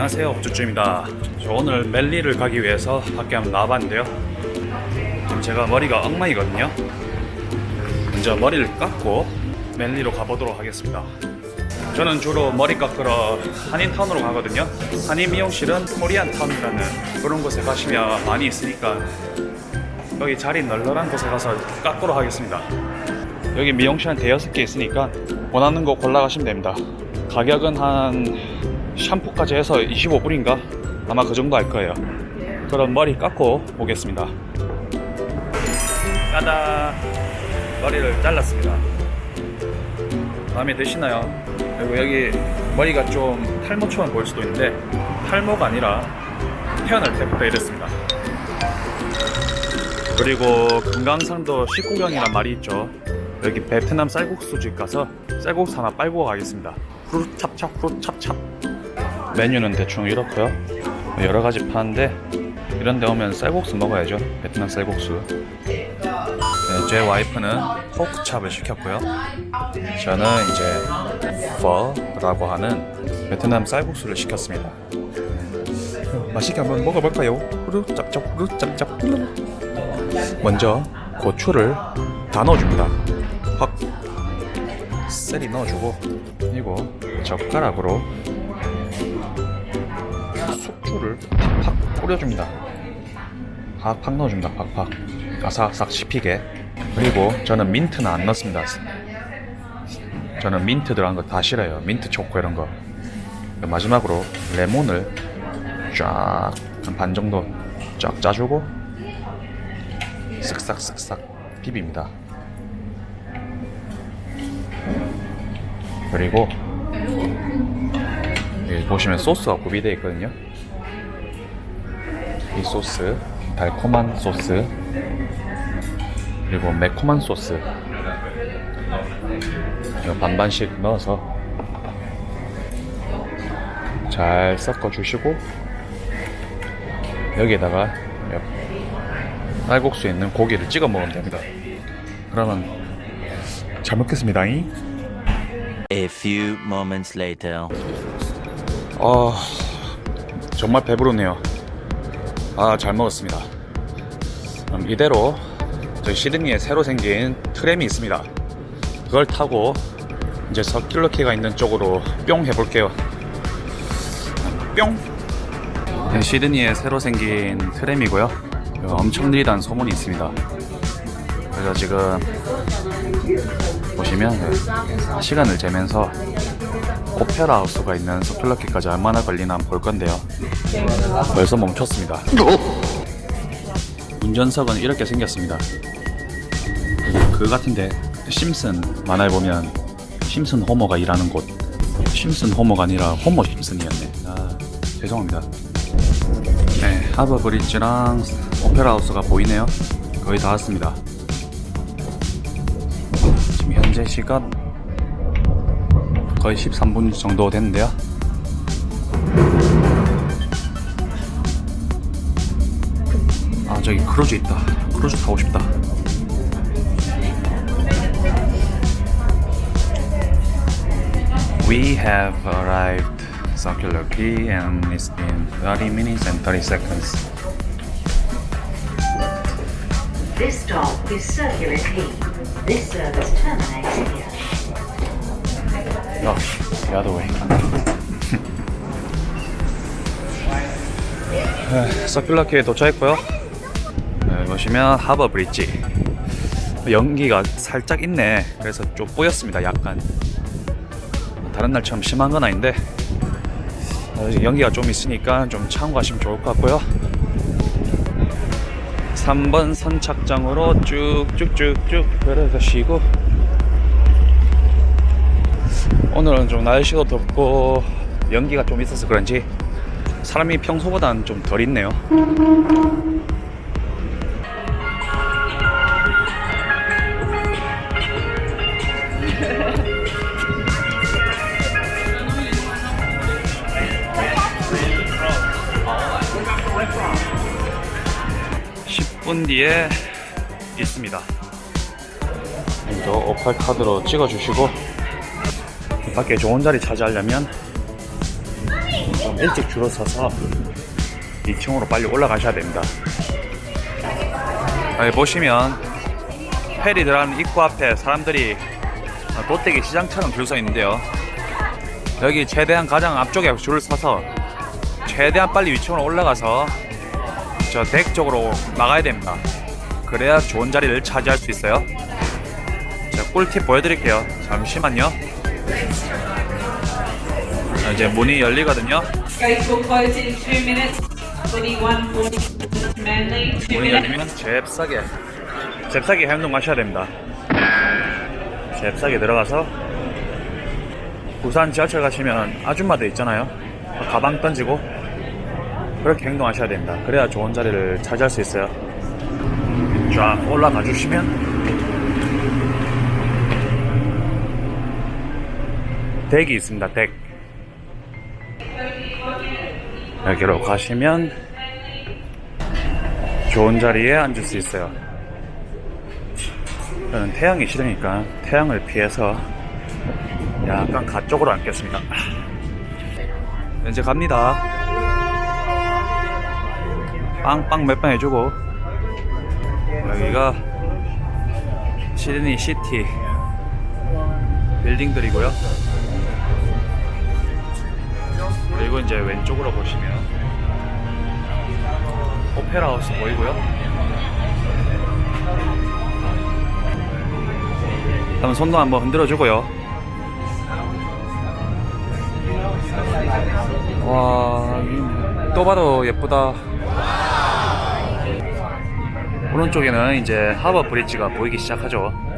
안녕하세요 옥주쭈입니다. 저 오늘 멜리를 가기 위해서 밖에 한번 나와봤는데요. 지금 제가 머리가 엉망이거든요. 먼저 머리를 깎고 멜리로 가보도록 하겠습니다. 저는 주로 머리 깎으러 한인타운으로 가거든요. 한인 미용실은 코리안타운이라는 그런 곳에 가시면 많이 있으니까 여기 자리 널널한 곳에 가서 깎으러 하겠습니다. 여기 미용실 한 대여섯 개 있으니까 원하는 거 골라가시면 됩니다. 가격은 한 샴푸까지 해서 25불인가? 아마 그 정도 할 거예요. 그럼 머리 깎고 오겠습니다. 까다 머리를 잘랐습니다. 마음에 드시나요? 그리고 여기 머리가 좀 탈모처럼 보일 수도 있는데 탈모가 아니라 태어날 때부터 이랬습니다. 그리고 금강산도 식구경이란 말이 있죠. 여기 베트남 쌀국수집 가서 쌀국수 하나 빨고 가겠습니다. 후루찹찹 후루찹찹 메뉴는 대충 이렇고요. 여러 가지 파는데 이런 데 오면 쌀국수 먹어야죠. 베트남 쌀국수. 네, 제 와이프는 포크찹을 시켰고요. 저는 이제 퍼라고 하는 베트남 쌀국수를 시켰습니다. 맛있게 한번 먹어볼까요? 후루짭짭 후루짭짭 먼저 고추를 다 넣어줍니다. 확 셀이 넣어주고 그리고 젓가락으로 숙주를 팍팍 뿌려줍니다. 팍팍 넣어줍니다. 팍팍 아삭아삭 씹히게 그리고 저는 민트는 안 넣습니다. 저는 민트 들어간 거 다 싫어요. 민트 초코 이런 거. 마지막으로 레몬을 쫙 한 반 정도 쫙 짜주고 쓱싹쓱싹 비빕니다. 그리고 여기 보시면 소스가 구비되어 있거든요. 이 소스, 달콤한 소스, 그리고 매콤한 소스. 반반씩 넣어서 잘 섞어 주시고 여기에다가 쌀국수에 있는 고기를 찍어 먹으면 됩니다. 그러면 잘 먹겠습니다. A few moments later. 아 정말 배부르네요. 아 잘 먹었습니다. 그럼 이대로 저희 시드니에 새로 생긴 트램이 있습니다. 그걸 타고 이제 서큘러키가 있는 쪽으로 뿅 해볼게요. 뿅. 네, 시드니에 새로 생긴 트램이고요. 이거 엄청 느리다는 소문이 있습니다. 그래서 지금 보시면 네, 시간을 재면서 오페라 하우스가 있는 서큘러키까지 얼마나 걸리나 한번 볼 건데요. 벌써 멈췄습니다. 운전석은 이렇게 생겼습니다. 그 같은데 심슨 만화에 보면 심슨 호머가 일하는 곳 심슨 호머가 아니라 호머 심슨이었네. 아 죄송합니다. 네 하버 브릿지랑 오페라 하우스가 보이네요. 거의 다 왔습니다. 지금 현재 시간 거의 13분 정도 됐는데요. 아 저기 크루즈 있다. 크루즈 타고 싶다. We have arrived Circular Quay and it's been 30 minutes and 30 seconds. This stop is Circular Quay. This service terminates here. No, the other way. 서큘러키에 도착했고요. 네, 보시면 하버 브릿지. 연기가 살짝 있네. 그래서 좀 뿌였습니다. 약간. 다른 날처럼 심한 건 아닌데 어, 연기가 좀 있으니까 좀 참고하시면 좋을 것 같고요. 3번 선착장으로 쭉쭉쭉쭉 걸어가시고 오늘은 좀 날씨도 덥고 연기가 좀 있어서 그런지 사람이 평소보다는 좀 덜 있네요. (10분) 뒤에 있습니다. 먼저 오팔 카드로 찍어주시고 밖에 좋은 자리 차지하려면 좀 일찍 줄을 서서 2층으로 빨리 올라가셔야 됩니다. 여기 보시면 페리 들어가는 입구 앞에 사람들이 도떼기 시장처럼 줄 서 있는데요. 여기 최대한 가장 앞쪽에 줄을 서서 최대한 빨리 위층으로 올라가서 저 덱 쪽으로 나가야 됩니다. 그래야 좋은 자리를 차지할 수 있어요. 자, 꿀팁 보여드릴게요. 잠시만요. 자, 이제 문이 열리거든요. Gates will close in two minutes. 2140 Manly, two 문이. 열리면 잽싸게 잽싸게 행동하셔야 됩니다. 잽싸게 들어가서 부산 지하철 가시면 아줌마들 있잖아요. 가방 던지고 그렇게 행동하셔야 됩니다. 그래야 좋은 자리를 차지할 수 있어요. 쫙 올라가 주시면 덱이 있습니다. 덱. 여기로 가시면 좋은 자리에 앉을 수 있어요. 저는 태양이 싫으니까 태양을 피해서 약간 가쪽으로 앉겠습니다. 이제 갑니다. 빵빵 몇 번 해주고 여기가 시드니 시티 빌딩들이고요. 그리고 이제 왼쪽으로 보시면 오페라 하우스 보이고요. 한번 손도 한번 흔들어 주고요. 와, 이또 봐도 예쁘다. 오른쪽에는 이제 하버 브릿지가 보이기 시작하죠.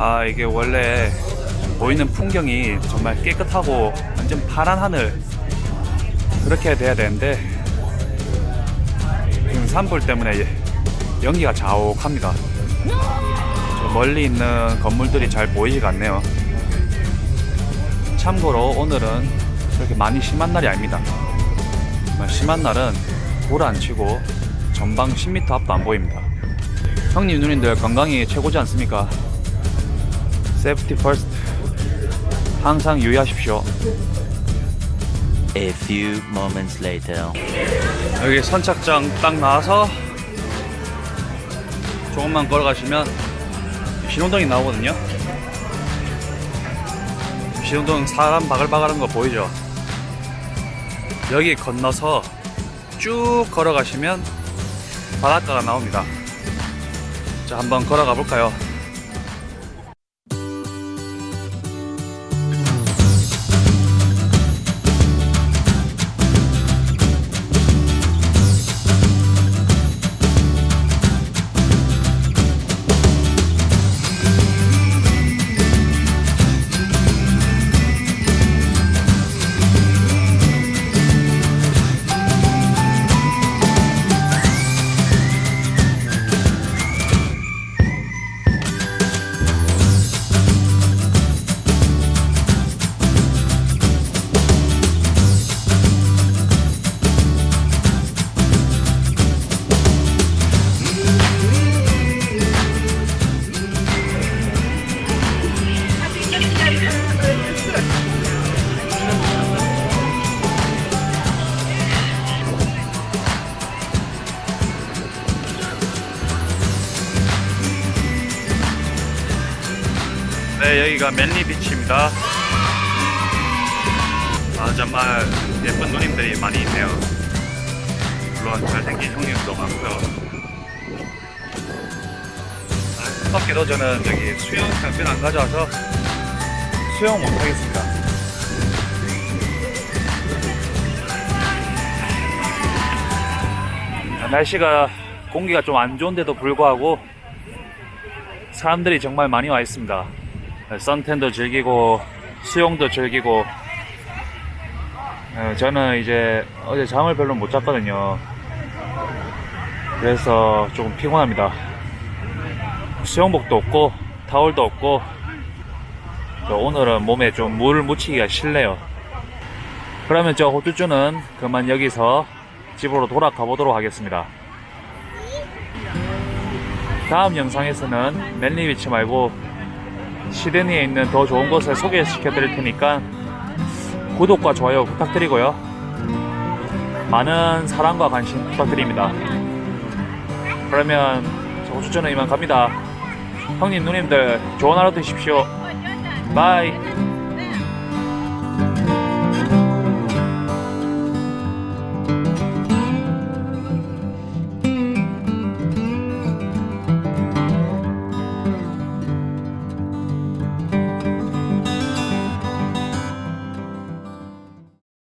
아 이게 원래 보이는 풍경이 정말 깨끗하고 완전 파란 하늘 그렇게 돼야 되는데 지금 산불 때문에 연기가 자욱합니다. 저 멀리 있는 건물들이 잘 보이지가 않네요. 참고로 오늘은 그렇게 많이 심한 날이 아닙니다. 심한 날은 불안 치고 전방 10m 앞도 안 보입니다. 형님 누님들 건강이 최고지 않습니까? 세프티 퍼스트 항상 유의하십시오. A few moments later. 여기 선착장 딱 나와서 조금만 걸어가시면 신호등이 나오거든요. 신호등 사람 바글바글한 거 보이죠? 여기 건너서 쭉 걸어가시면 바닷가가 나옵니다. 자 한번 걸어가 볼까요 네, 여기가 맨리 비치입니다. 아, 정말 예쁜 누님들이 많이 있네요. 물론 잘생긴 형님도 많고요. 아, 뜻밖에도 저는 저기 수영 장비를 안 가져와서 수영 못 하겠습니다. 아, 날씨가 공기가 좀 안 좋은데도 불구하고 사람들이 정말 많이 와 있습니다. 선탠도 즐기고 수영도 즐기고 어, 저는 이제 어제 잠을 별로 못 잤거든요. 그래서 조금 피곤합니다. 수영복도 없고 타월도 없고 또 오늘은 몸에 좀물 묻히기가 싫네요. 그러면 저 호주주는 그만 여기서 집으로 돌아가 보도록 하겠습니다. 다음 영상에서는 멜리비치 말고 시드니에 있는 더 좋은 곳을 소개시켜 드릴 테니까 구독과 좋아요 부탁드리고요. 많은 사랑과 관심 부탁드립니다. 그러면 저 호주주는 이만 갑니다. 형님, 누님들 좋은 하루 되십시오. 바이.